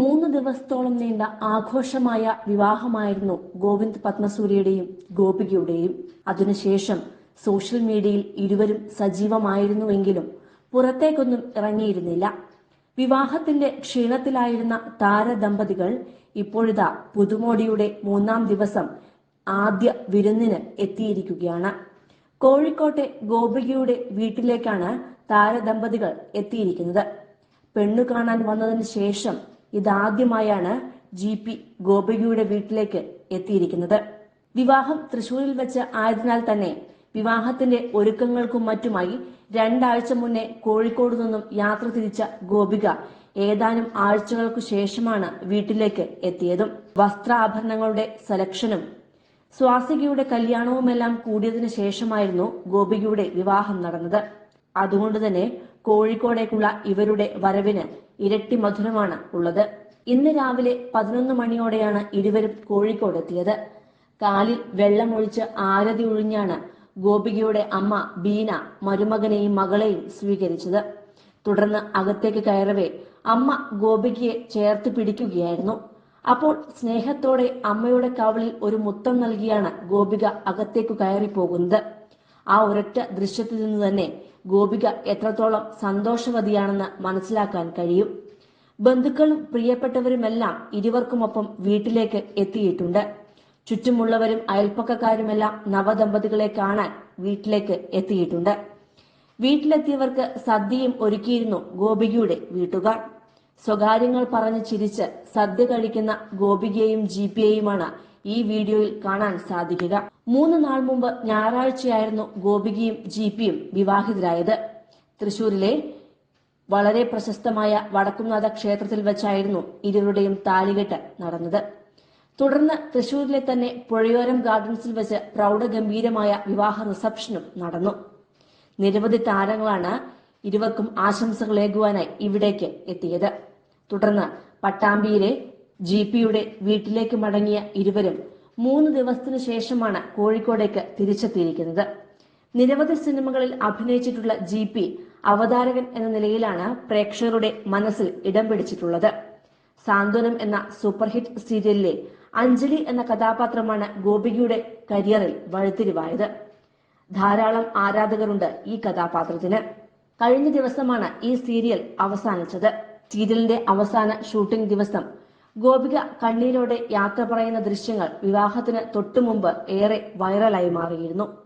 മൂന്ന് ദിവസത്തോളം നീണ്ട ആഘോഷമായ വിവാഹമായിരുന്നു ഗോവിന്ദ് പത്മസൂര്യയുടെയും ഗോപികയുടെയും. അതിനുശേഷം സോഷ്യൽ മീഡിയയിൽ ഇരുവരും സജീവമായിരുന്നുവെങ്കിലും പുറത്തേക്കൊന്നും ഇറങ്ങിയിരുന്നില്ല. വിവാഹത്തിന്റെ ക്ഷീണത്തിലായിരുന്ന താരദമ്പതികൾ ഇപ്പോഴിതാ പുതുമോടിയുടെ മൂന്നാം ദിവസം ആദ്യ വിരുന്നിന് എത്തിയിരിക്കുകയാണ്. കോഴിക്കോട്ടെ ഗോപികയുടെ വീട്ടിലേക്കാണ് താരദമ്പതികൾ എത്തിയിരിക്കുന്നത്. പെണ്ണു കാണാൻ വന്നതിന് ശേഷം ഇതാദ്യമായാണ് ജി പി ഗോപികയുടെ വീട്ടിലേക്ക് എത്തിയിരിക്കുന്നത്. വിവാഹം തൃശൂരിൽ വെച്ച് ആയതിനാൽ തന്നെ വിവാഹത്തിന്റെ ഒരുക്കങ്ങൾക്കും മറ്റുമായി രണ്ടാഴ്ച മുന്നേ കോഴിക്കോട് നിന്നും യാത്ര തിരിച്ച ഗോപിക ഏതാനും ആഴ്ചകൾക്കു ശേഷമാണ് വീട്ടിലേക്ക് എത്തിയതും. വസ്ത്രാഭരണങ്ങളുടെ സെലക്ഷനും സ്വാസികയുടെ കല്യാണവുമെല്ലാം കൂടിയതിനു ശേഷമായിരുന്നു ഗോപികയുടെ വിവാഹം നടന്നത്. അതുകൊണ്ട് തന്നെ കോഴിക്കോടേക്കുള്ള ഇവരുടെ വരവിന് ഇരട്ടി മധുരമാണ് ഉള്ളത്. ഇന്ന് രാവിലെ പതിനൊന്ന് മണിയോടെയാണ് ഇരുവരും കോഴിക്കോട് എത്തിയത്. കാലിൽ വെള്ളമൊഴിച്ച് ആരതി ഒഴിഞ്ഞാണ് ഗോപികയുടെ അമ്മ ബീന മരുമകനെയും മകളെയും സ്വീകരിച്ചത്. തുടർന്ന് അകത്തേക്ക് കയറവേ അമ്മ ഗോപികയെ ചേർത്ത് പിടിക്കുകയായിരുന്നു. അപ്പോൾ സ്നേഹത്തോടെ അമ്മയുടെ കവളിൽ ഒരു മുത്തം നൽകിയാണ് ഗോപിക അകത്തേക്ക് കയറി പോകുന്നത് ആ ഒരൊറ്റ ദൃശ്യത്തിൽ നിന്ന് തന്നെ ഗോപിക എത്രത്തോളം സന്തോഷവതിയാണെന്ന് മനസ്സിലാക്കാൻ കഴിയും. ബന്ധുക്കളും പ്രിയപ്പെട്ടവരുമെല്ലാം ഇരുവർക്കുമൊപ്പം വീട്ടിലേക്ക് എത്തിയിട്ടുണ്ട്. ചുറ്റുമുള്ളവരും അയൽപ്പക്കക്കാരുമെല്ലാം നവദമ്പതികളെ കാണാൻ വീട്ടിലേക്ക് എത്തിയിട്ടുണ്ട്. വീട്ടിലെത്തിയവർക്ക് സദ്യയും ഒരുക്കിയിരുന്നു ഗോപികയുടെ വീട്ടുകാർ. സ്വകാര്യങ്ങൾ പറഞ്ഞ് ചിരിച്ച് സദ്യ കഴിക്കുന്ന ഗോപികയെയും ജിപിയെയുമാണ് ഈ വീഡിയോയിൽ കാണാൻ സാധിക്കുക. മൂന്ന് നാൾ മുമ്പ് ഞായറാഴ്ചയായിരുന്നു ഗോപികയും ജി പിയും വിവാഹിതരായത്. തൃശൂരിലെ വളരെ പ്രശസ്തമായ വടക്കുംനാഥ ക്ഷേത്രത്തിൽ വെച്ചായിരുന്നു ഇരുവരുടെയും താലികെട്ട് നടന്നത്. തുടർന്ന് തൃശൂരിലെ തന്നെ പുഴയോരം ഗാർഡൻസിൽ വെച്ച് പ്രൗഢഗംഭീരമായ വിവാഹ റിസപ്ഷനും നടന്നു. നിരവധി താരങ്ങളാണ് ഇരുവർക്കും ആശംസകളേകുവാനായി ഇവിടേക്ക് എത്തിയത്. തുടർന്ന് പട്ടാമ്പിയിലെ ജി പിയുടെ വീട്ടിലേക്ക് മടങ്ങിയ ഇരുവരും മൂന്ന് ദിവസത്തിനു ശേഷമാണ് കോഴിക്കോടേക്ക് തിരിച്ചെത്തിയിരിക്കുന്നത്. നിരവധി സിനിമകളിൽ അഭിനയിച്ചിട്ടുള്ള ജി പി അവതാരകൻ എന്ന നിലയിലാണ് പ്രേക്ഷകരുടെ മനസ്സിൽ ഇടം പിടിച്ചിട്ടുള്ളത്. സാന്ത്വനം എന്ന സൂപ്പർഹിറ്റ് സീരിയലിലെ അഞ്ജലി എന്ന കഥാപാത്രമാണ് ഗോപികയുടെ കരിയറിൽ വഴിത്തിരിവായത്. ധാരാളം ആരാധകരുണ്ട് ഈ കഥാപാത്രത്തിന്. കഴിഞ്ഞ ദിവസമാണ് ഈ സീരിയൽ അവസാനിച്ചത്. സീരിയലിന്റെ അവസാന ഷൂട്ടിംഗ് ദിവസം ഗോപിക കണ്ണീരോടെ യാത്ര പറയുന്ന ദൃശ്യങ്ങൾ വിവാഹത്തിന് തൊട്ടുമുമ്പ് ഏറെ വൈറലായി മാറിയിരുന്നു.